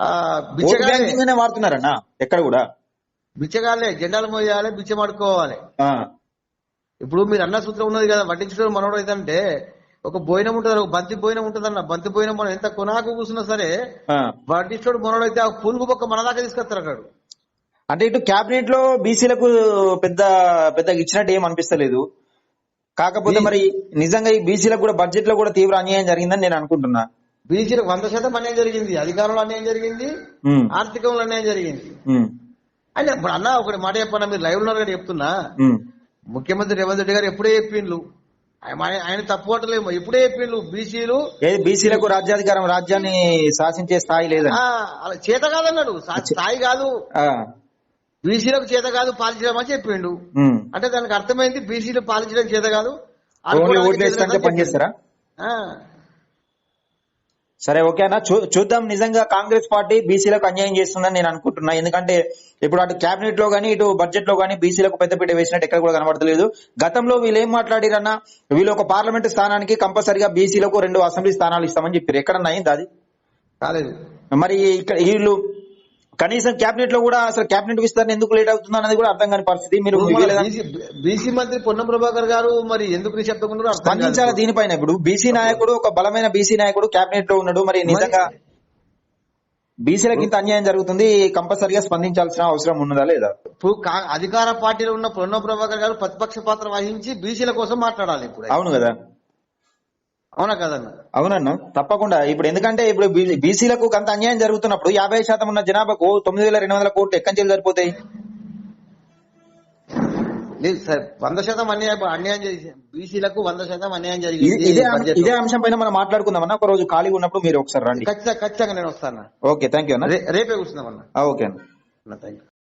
అనే వాడుతున్నారన్న ఎక్కడ కూడా. బిచ్చగాళ్ళే జెండాలు మోయాలి బిచ్చం ఆడుకోవాలి ఆ, ఇప్పుడు మీరు అన్న సూత్రం ఉన్నది కదా వడ్డించడం మనోడు ఏంటంటే ఒక బోయినం ఉంటుంది ఒక బంతి బోయినం ఉంటుంది అన్న బంతి బోయినం మనం ఎంత కొనాకు కూర్చున్నా సరే. వడ్డించడు మనోడు అయితే ఆ పులుగు బొక్క మన దాకా తీసుకొస్తారు అన్నాడు. అంటే ఇటు క్యాబినెట్లో బీసీలకు పెద్ద పెద్దగా ఇచ్చినట్టు ఏం అనిపిస్తలేదు. కాకపోతే మరి నిజంగా ఈ బీసీలకు కూడా బడ్జెట్లో కూడా తీవ్ర అన్యాయం జరిగిందని నేను అనుకుంటున్నా. బీసీలకు వంద శాతం అన్యాయం జరిగింది. అధికారంలో అన్యాయం జరిగింది. ఆర్థికంలో అన్యాయం జరిగింది. అంటే ఇప్పుడు అన్న ఒకటి మాట చెప్పన్నా మీరు లైవ్ ఉన్నారు కదా చెప్తున్నా. ముఖ్యమంత్రి రేవంత్ రెడ్డి గారు ఎప్పుడే చెప్పిండ్లు. ఆయన- తప్పు పట్టలేము ఎప్పుడే చెప్పిండ్లు బీసీలు? బీసీలకు రాజ్యాధికారం రాజ్యాన్ని శాసించే స్థాయి అలా చేత కాదన్నాడు. స్థాయి కాదు. బీసీలకు చేత కాదు పాలించడం అని చెప్పిండు. అంటే దానికి అర్థమైంది బీసీలు పాలించడం చేత కాదు. అని పనిచేస్తారా? సరే ఓకే అన్న. చూ- చూద్దాం. నిజంగా కాంగ్రెస్ పార్టీ బీసీలకు అన్యాయం చేస్తుందని నేను అనుకుంటున్నా. ఎందుకంటే ఇప్పుడు అటు కేబినెట్లో గానీ ఇటు బడ్జెట్లో గానీ బీసీలకు పెద్దపీట వేసినట్టు ఎక్కడ కూడా కనబడతలేదు. గతంలో వీళ్ళు ఏం మాట్లాడిరన్నా? వీళ్ళు ఒక పార్లమెంట్ స్థానానికి కంపల్సరిగా బీసీలకు రెండు అసెంబ్లీ స్థానాలు ఇస్తామని చెప్పారు ఎక్కడన్నా అయింది అది? కాలేదు. మరి ఇక్కడ వీళ్ళు కనీసం కేబినెట్లో కూడా అసలు కేబినెట్ విస్తరణ ఎందుకు లేట్ అవుతుంది అన్నది కూడా అర్థం కాని పరిస్థితి మీరు బీసీ మంత్రి పొన్నం ప్రభాకర్ గారు మరి ఎందుకు నిశ్శబ్దంగా. స్పందించాలి దీనిపైన ఇప్పుడు? బీసీ నాయకుడు ఒక బలమైన బీసీ నాయకుడు కేబినెట్లో ఉన్నాడు. మరి నిజంగా బీసీలకు ఇంత అన్యాయం జరుగుతుంది కంపల్సరిగా స్పందించాల్సిన అవసరం ఉన్నదా లేదా? ఇప్పుడు అధికార పార్టీలో ఉన్న పొన్నం ప్రభాకర్ గారు ప్రతిపక్ష పాత్ర వహించి బీసీల కోసం మాట్లాడాలి ఇప్పుడు. అవును కదా. అవునా కదన్న అవునన్న తప్పకుండా. ఇప్పుడు ఎందుకంటే ఇప్పుడు బీసీలకు అంత అన్యాయం జరుగుతున్నప్పుడు యాభై శాతం ఉన్న జనాభాకు తొమ్మిది వేల రెండు వందల కోట్లు ఎక్కడి నుంచి సరిపోతాయి? లేదు సార్ వంద శాతం అన్యాయం అన్యాయం చేసి బీసీలకు వంద శాతం అన్యాయం జరిగింది ఇదే అంశం పైన మనం మాట్లాడుకుందామన్నా. ఒక రోజు ఖాళీ ఉన్నప్పుడు మీరు ఒకసారి రండి. ఖచ్చితంగా ఖచ్చితంగా నేను వస్తాను ఓకే థ్యాంక్ యూ అన్న రేపే కూర్చున్నామన్నా ఓకే అన్న. Thank you